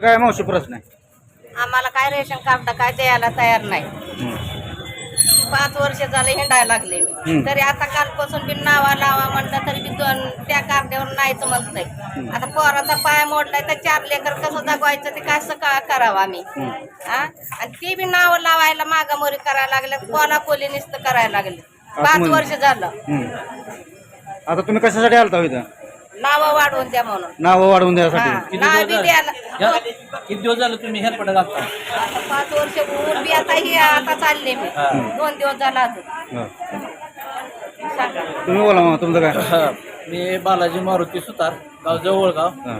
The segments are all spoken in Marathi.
काय मावशी प्रश्न आहे आम्हाला काय रेशन कार्ड काय द्यायला तयार नाही. पाच वर्ष झाले हिंडायला लागले मी हम्म. तरी आता कालपासून बी नावा लावा म्हणलं तरी बी दोन त्या कार्डावर नाहीच म्हणतंय आता पोराचा पाय मोडलाय तर चार लेकर कसं जगवायचं ते कसं का करावं आम्ही. हा आणि ते बी नाव लावायला मागामोरी करायला लागले कोला कोली नुसतं करायला लागले पाच. वर्ष झालं. आता तुम्ही कशासाठी आलता हो इथं नावं वाढवून द्या म्हणून नावं वाढवून द्यासाठी हा, किती नाव दिवस बी झाले? द्यायला ह्या- किती दिवस झालं तुम्ही हेल्पट घालता आता पाच वर्ष ऊन बी आता हे आता चालले मी हा. दोन दिवस झाला अजून हं. सांगा तुम्ही बोला मग तुमचं काय मी बालाजी मारुती सुतार गाव जवळगाव हं.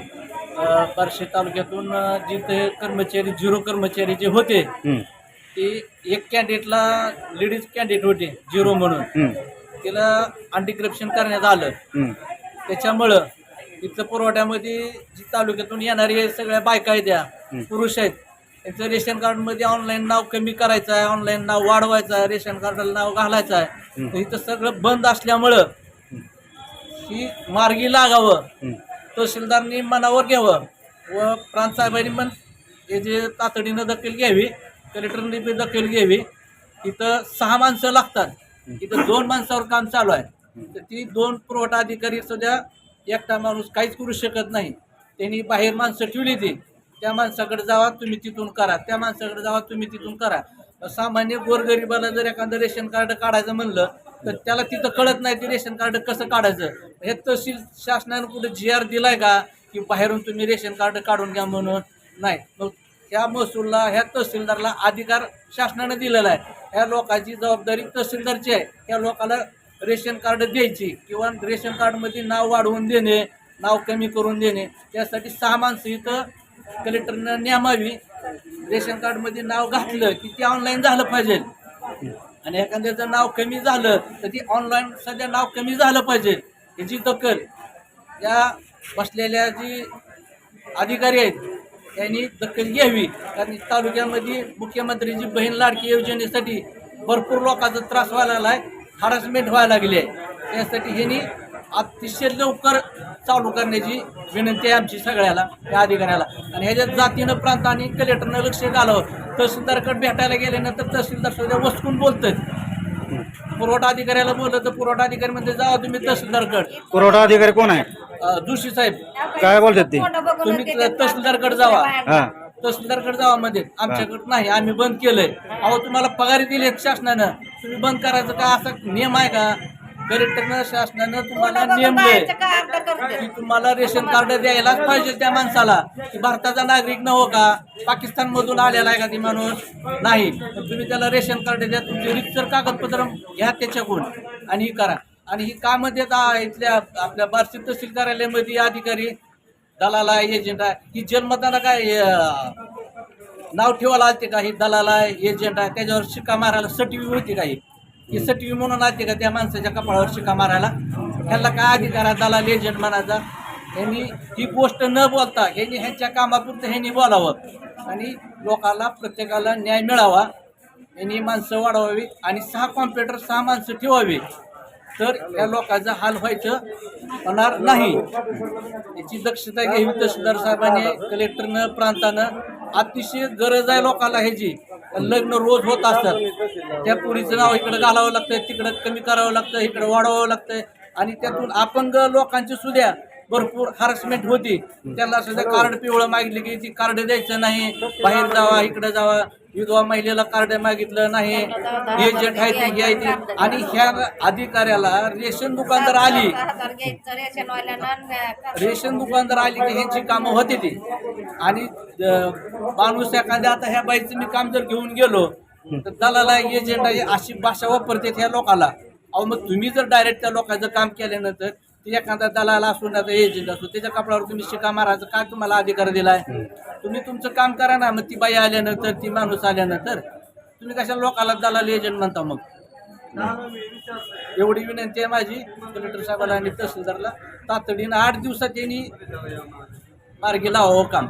अ, बार्शी तालुक्यातून अ, जिथे कर्मचारी झिरो कर्मचारी जे होते हं. ते एक कॅन्डिडेटला लेडीज कॅन्डिडेट होते झिरो म्हणून. तिला अँटी करप्शन करण्यात आलं. त्याच्यामुळं इथलं पुरवठ्यामध्ये जी तालुक्यातून येणारे सगळ्या बायका आहेत त्या. पुरुष आहेत. त्यांचं रेशन कार्डमध्ये ऑनलाईन नाव कमी करायचं आहे ऑनलाईन नाव वाढवायचं आहे रेशन कार्डाला नाव घालायचं आहे. तर इथं सगळं बंद असल्यामुळं ही मार्गी लागावं. तहसीलदारनी मनावर घ्यावं व प्रांतसाहेबांनी पण हे जे तातडीनं दखल घ्यावी कलेक्टरने बी दखल घ्यावी. इथं सहा माणसं लागतात. इथं दोन माणसावर काम चालू आहे. तर ती दोन पुरवठा अधिकारी सुद्धा एकटा माणूस काहीच करू शकत नाही. त्यांनी बाहेर माणसं ठेवली ती. त्या माणसाकडे जावा तुम्ही तिथून करा. त्या माणसाकडे जावा तुम्ही तिथून करा. सामान्य गोरगरिबाला जर एखादं रेशन कार्ड काढायचं म्हणलं तर त्याला तिथं कळत नाही ते रेशन कार्ड कसं काढायचं. हे तहसील शासनानं कुठं जी आर दिलाय का? की बाहेरून तुम्ही रेशन कार्ड काढून घ्या म्हणून. नाही. मग ह्या महसूलला ह्या तहसीलदारला अधिकार शासनानं दिलेला आहे. ह्या लोकांची जबाबदारी तहसीलदारची आहे. ह्या लोकाला रेशन कार्ड द्यायची किंवा रेशन कार्डमध्ये नाव वाढवून देणे नाव कमी करून देणे त्यासाठी सहा माणसं इथं कलेक्टरनं नेमावी रेशन कार्डमध्ये नाव घातलं की ते ऑनलाईन झालं पाहिजे. आणि एखाद्याचं नाव कमी झालं तर ती ऑनलाईन सध्या नाव कमी झालं पाहिजे. याची दखल. या बसलेल्या जी अधिकारी आहेत त्यांनी दखल घ्यावी. कारण तालुक्यामध्ये मुख्यमंत्रीची बहीण लाडकी योजनेसाठी भरपूर लोकांचा त्रास व्हायला लागला आहे हरासमेंट व्हायला लागली आहे. त्यासाठी ह्यांनी अतिशय लवकर चालू करण्याची विनंती आहे आमची सगळ्याला त्या अधिकाऱ्याला. आणि ह्याच्यात जातीनं प्रांत आणि कलेक्टरनं लक्ष घालावं. तहसीलदारकडे भेटायला गेल्यानंतर तहसीलदार सुद्धा वसकून बोलतात पुरवठा अधिकाऱ्याला बोललं तर पुरवठा अधिकारी म्हणजे जावा तुम्ही तहसीलदारकडे. पुरवठा अधिकारी कोण आहे? जोशी साहेब. काय बोलतात ते? तुम्ही तहसीलदारकडे जावा. हा. तहसीलदारकडे जावा मध्ये. आमच्याकडे नाही आम्ही बंद केलंय. अहो तुम्हाला पगारी दिले शासनानं. तुम्ही बंद करायचं का? असा नियम आहे का? कलेक्टरनं शासनानं तुम्हाला नेमलंय की तुम्हाला रेशन कार्ड द्यायलाच पाहिजे त्या माणसाला. की भारताचा नागरिक न हो का? पाकिस्तान मधून आलेला आहे का ती माणूस? नाही. तर तुम्ही त्याला रेशन कार्ड द्या. तुमचे रिक्सर कागदपत्र घ्या त्याच्याकडून आणि ही करा. आणि ही कामं देत इथल्या आपल्या बार्शी तहसील कार्यालयामध्ये अधिकारी दलाल आहे एजंट आहे. ही जन्मताना काय नाव ठेवायला आलते का? ही दलाल आहे एजंट आहे त्याच्यावर शिक्का मारायला सटवी होती का ही? सटवी म्हणून आलते का त्या माणसाच्या कपाळावर शिक्का मारायला? ह्याला काय अधिकार आहे दलाल एजंट म्हणायचा? ह्यांनी ही गोष्ट न बोलता ह्यांनी ह्यांच्या कामापुरतं ह्यांनी बोलावं आणि लोकांना प्रत्येकाला न्याय मिळावा. यांनी माणसं वाढवावी आणि सहा कॉम्प्युटर सहा माणसं ठेवावी. तर या लोकांचा हाल व्हायचं होणार नाही. याची दक्षता घ्यावी तहसीलदार साहेबांनी कलेक्टरनं प्रांतानं अतिशय गरज आहे लोकांना ह्याची. लग्न रोज होत असतात. त्या पुरीचं नाव इकडं घालावं लागतं तिकडं कमी करावं लागतं इकडं वाढवावं लागतं आणि त्यातून अपंग लोकांची सुद्धा भरपूर हॅरसमेंट होती. त्याला सुद्धा कार्ड पिवळं मागितलं की ती कार्ड द्यायचं नाही. बाहेर जावा इकडे जावा. विधवा महिलेला कार्ड मागितलं नाही. एजंट आहे ती घ्यायची आणि ह्या अधिकाऱ्याला रेशन दुकानदार आली. रेशन दुकानदार आली की ह्यांची कामं होते ती. आणि माणूस एखाद्या आता ह्या बाईचं मी काम जर घेऊन गेलो तर दलाला एजंट आहे अशी भाषा वापरते ह्या लोकाला. अहो मग तुम्ही जर डायरेक्ट त्या लोकांचं काम केल्यानंतर एखादा दलाल असू ना एजंट असो त्याच्या कपड्यावर तुम्ही शिका मारायचं काय तुम्हाला अधिकार दिलाय? तुम्ही तुमचं काम करा ना मग ती बाई आल्यानंतर ती माणूस आल्यानंतर तुम्ही कशा लोकाला दलाल एजंट म्हणता मग? एवढी विनंती आहे माझी कलेक्टर साहेबाला आणि तहसीलदारला. तातडीनं आठ दिवसात त्यांनी मार्गी लावावं काम.